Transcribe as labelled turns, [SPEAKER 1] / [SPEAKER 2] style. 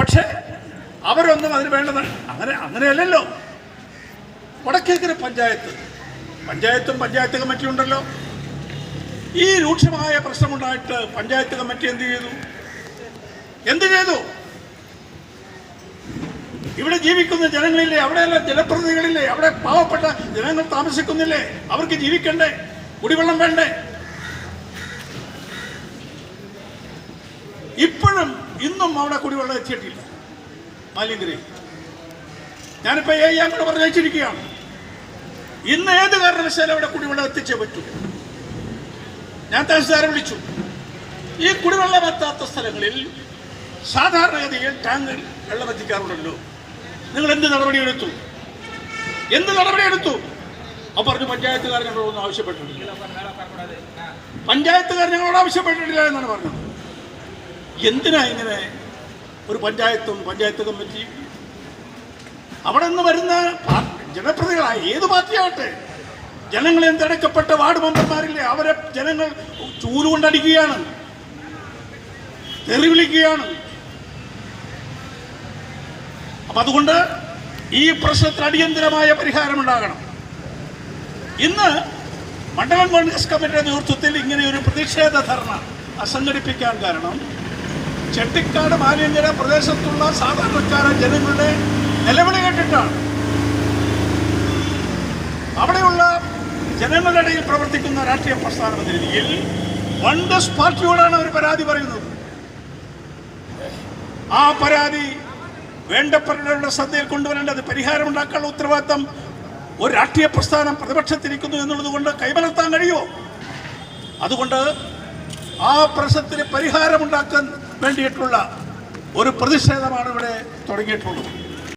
[SPEAKER 1] പക്ഷേ അവരൊന്നും അതിന് വേണ്ടത് അങ്ങനെ അങ്ങനെയല്ലല്ലോ. വടക്കേക്കര പഞ്ചായത്ത് പഞ്ചായത്തും പഞ്ചായത്ത് കമ്മിറ്റിയും ഉണ്ടല്ലോ. ഈ രൂക്ഷമായ പ്രശ്നമുണ്ടായിട്ട് പഞ്ചായത്ത് കമ്മിറ്റി എന്ത് ചെയ്തു? എന്ത് ചെയ്തു? ഇവിടെ ജീവിക്കുന്ന ജനങ്ങളില്ലേ അവിടെയെല്ലാം ജനപ്രതിനിധികളില്ലേ അവിടെ പാവപ്പെട്ട ജനങ്ങൾ താമസിക്കുന്നില്ലേ? അവർക്ക് ജീവിക്കണ്ടേ? കുടിവെള്ളം വേണ്ടേ? ഇപ്പോഴും ഇന്നും അവിടെ കുടിവെള്ളം എത്തിയിട്ടില്ല. മാലിന്യ ഞാനിപ്പോ ഏ ഞാൻ കൂടെ പറഞ്ഞു വെച്ചിരിക്കുകയാണ് ഇന്ന് ഏത് കാരണവശാലും അവിടെ കുടിവെള്ളം എത്തിച്ചേ പറ്റൂ. ഞാൻ തഹസിൽദാരെ വിളിച്ചു. ഈ കുടിവെള്ളം എത്താത്ത സ്ഥലങ്ങളിൽ സാധാരണഗതിയിൽ ടാങ്കിൽ വെള്ളം എത്തിക്കാറുണ്ടല്ലോ. നിങ്ങൾ എന്ത് നടപടിയെടുത്തു? എന്ത് നടപടിയെടുത്തു? അപ്പൊ പറഞ്ഞു പഞ്ചായത്തുകാർ ഞങ്ങളൊന്നും ആവശ്യപ്പെട്ടിട്ടില്ല. പഞ്ചായത്തുകാർ ഞങ്ങളോട് ആവശ്യപ്പെട്ടിട്ടില്ല എന്നാണ് പറഞ്ഞത്. എന്തിനാ ഇങ്ങനെ ഒരു പഞ്ചായത്തും പഞ്ചായത്ത് കമ്മിറ്റിയും അവിടെ നിന്ന് വരുന്ന ജനപ്രതികളായ ഏത് പാർട്ടിയാവട്ടെ ജനങ്ങളെ തിരക്കപ്പെട്ട വാർഡ് മെമ്പർമാരില്ലേ അവരെ ജനങ്ങൾ ചൂലുകൊണ്ടടിക്കുകയാണ് തെറിവിളിക്കുകയാണ് അപ്പൊ അതുകൊണ്ട് ഈ പ്രശ്നത്തിന് അടിയന്തരമായ പരിഹാരമുണ്ടാകണം ഇന്ന് മണ്ഡലം കോൺഗ്രസ് കമ്മിറ്റിയുടെ നേതൃത്വത്തിൽ ഇങ്ങനെ ഒരു പ്രതിഷേധ ധർണ സംഘടിപ്പിക്കാൻ കാരണം ചെട്ടിക്കാട് മാലിന്യര പ്രദേശത്തുള്ള സാധാരണക്കാര ജനങ്ങളുടെ നിലവിളി കേട്ടിട്ടാണ്. അവിടെയുള്ള ജനങ്ങളുടെ ഇടയിൽ പ്രവർത്തിക്കുന്ന രാഷ്ട്രീയ പ്രസ്ഥാനം എന്ന രീതിയിൽ കോൺഗ്രസ് പാർട്ടിയോടാണ് അവർ പരാതി പറയുന്നത്. ആ പരാതി വേണ്ടപ്പെട്ടവരുടെ ശ്രദ്ധയിൽ കൊണ്ടുവരേണ്ടത് പരിഹാരം ഉണ്ടാക്കാനുള്ള ഉത്തരവാദിത്തം ഒരു രാഷ്ട്രീയ പ്രസ്ഥാനം പ്രതിപക്ഷത്തിരിക്കുന്നു എന്നുള്ളത് കൊണ്ട് കൈമലർത്താൻ കഴിയുമോ? അതുകൊണ്ട് ആ പ്രശ്നത്തിന് പരിഹാരമുണ്ടാക്കാൻ വേണ്ടിയിട്ടുള്ള ഒരു പ്രതിഷേധമാണ് ഇവിടെ തുടങ്ങിയിട്ടുള്ളത്.